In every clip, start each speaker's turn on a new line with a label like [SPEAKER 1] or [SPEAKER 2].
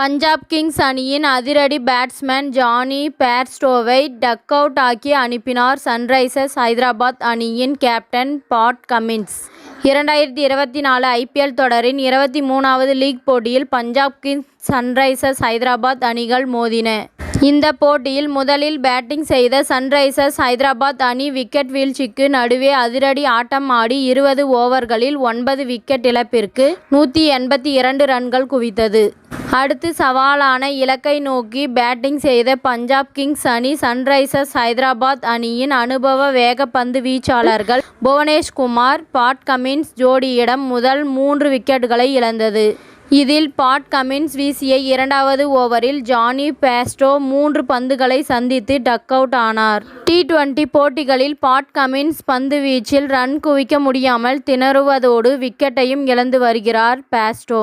[SPEAKER 1] Punjab Kings அணியின் அதிரடி batsman Jonny பேர்ஸ்டோவை டக் அவுட் ஆக்கி அனுப்பினார் சன்ரைசர்ஸ் ஹைதராபாத் அணியின் கேப்டன் பாட் கமின்ஸ். இரண்டாயிரத்தி இருபத்தி நாலு ஐபிஎல் தொடரின் இருபத்தி மூணாவது லீக் போட்டியில் பஞ்சாப் கிங்ஸ் சன்ரைசர்ஸ் ஹைதராபாத் அணிகள் மோதின. இந்த போட்டியில் முதலில் பேட்டிங் செய்த சன்ரைசர்ஸ் ஹைதராபாத் அணி விக்கெட் வீழ்ச்சிக்கு நடுவே அதிரடி ஆட்டம் ஆடி இருபது ஓவர்களில் ஒன்பது விக்கெட் இழப்பிற்கு நூற்றி எண்பத்தி இரண்டு ரன்கள் குவித்தது. அடுத்து சவாலான இலக்கை நோக்கி பேட்டிங் செய்த பஞ்சாப் கிங்ஸ் அணி சன்ரைசர்ஸ் ஹைதராபாத் அணியின் அனுபவ வேகப்பந்து வீச்சாளர்கள் புவனேஷ்குமார் பாட் கமின்ஸ் ஜோடியிடம் முதல் மூன்று விக்கெட்டுகளை இழந்தது. இதில் பாட் கமின்ஸ் வீசிய இரண்டாவது ஓவரில் ஜானி பேஸ்டோ மூன்று பந்துகளை சந்தித்து டக் அவுட் ஆனார். டி டுவெண்டி போட்டிகளில் பாட் கமின்ஸ் பந்து வீச்சில் ரன் குவிக்க முடியாமல் திணறுவதோடு விக்கெட்டையும் இழந்து வருகிறார் பேஸ்டோ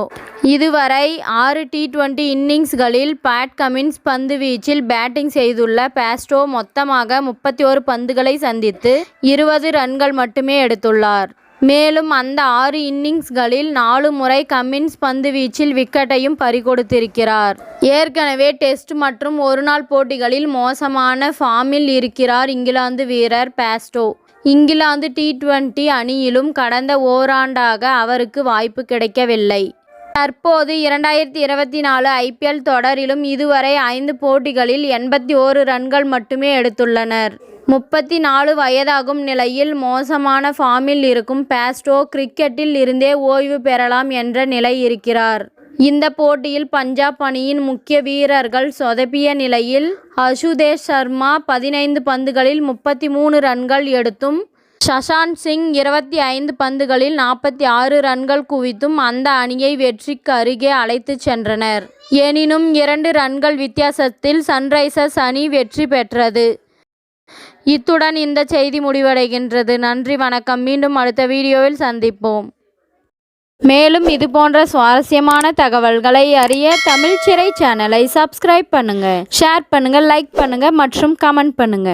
[SPEAKER 1] இதுவரை ஆறு டி டுவெண்டி இன்னிங்ஸ்களில் பேட் கமின்ஸ் பந்து வீச்சில் பேட்டிங் செய்துள்ள பேஸ்டோ மொத்தமாக முப்பத்தி ஒரு பந்துகளை சந்தித்து இருபது ரன்கள் மட்டுமே எடுத்துள்ளார். மேலும் அந்த ஆறு இன்னிங்ஸ்களில் நாலு முறை கமின்ஸ் பந்து வீச்சில் விக்கெட்டையும் பறிகொடுத்திருக்கிறார். ஏற்கனவே டெஸ்ட் மற்றும் ஒருநாள் போட்டிகளில் மோசமான ஃபார்மில் இருக்கிறார் இங்கிலாந்து வீரர் பேஸ்டோ. இங்கிலாந்து டி டுவெண்டி அணியிலும் கடந்த ஓராண்டாக அவருக்கு வாய்ப்பு கிடைக்கவில்லை. தற்போது இரண்டாயிரத்தி இருபத்தி நாலு ஐபிஎல் தொடரிலும் இதுவரை ஐந்து போட்டிகளில் எண்பத்தி ஓரு ரன்கள் மட்டுமே எடுத்துள்ளனர். முப்பத்தி நாலு வயதாகும் நிலையில் மோசமான ஃபார்மில் இருக்கும் பேஸ்டோ கிரிக்கெட்டில் இருந்தே ஓய்வு பெறலாம் என்ற நிலை இருக்கிறார். இந்த போட்டியில் பஞ்சாப் அணியின் முக்கிய வீரர்கள் சொதப்பிய நிலையில் அசுதேஷ் சர்மா பதினைந்து பந்துகளில் முப்பத்தி மூணு ரன்கள் எடுத்தும் சஷாந்த் சிங் இருபத்தி ஐந்து பந்துகளில் நாற்பத்தி ஆறு ரன்கள் குவித்தும் அந்த அணியை வெற்றிக்கு அருகே அழைத்துச் சென்றனர். எனினும் இரண்டு ரன்கள் வித்தியாசத்தில் சன்ரைசர்ஸ் அணி வெற்றி பெற்றது. இத்துடன் இந்த செய்தி முடிவடைகின்றது. நன்றி வணக்கம். மீண்டும் அடுத்த வீடியோவில் சந்திப்போம். மேலும் இது போன்ற சுவாரஸ்யமான தகவல்களை அறிய தமிழ் சிறை சேனலை சப்ஸ்கிரைப் பண்ணுங்க. ஷேர் பண்ணுங்க லைக் பண்ணுங்க மற்றும் கமெண்ட் பண்ணுங்க.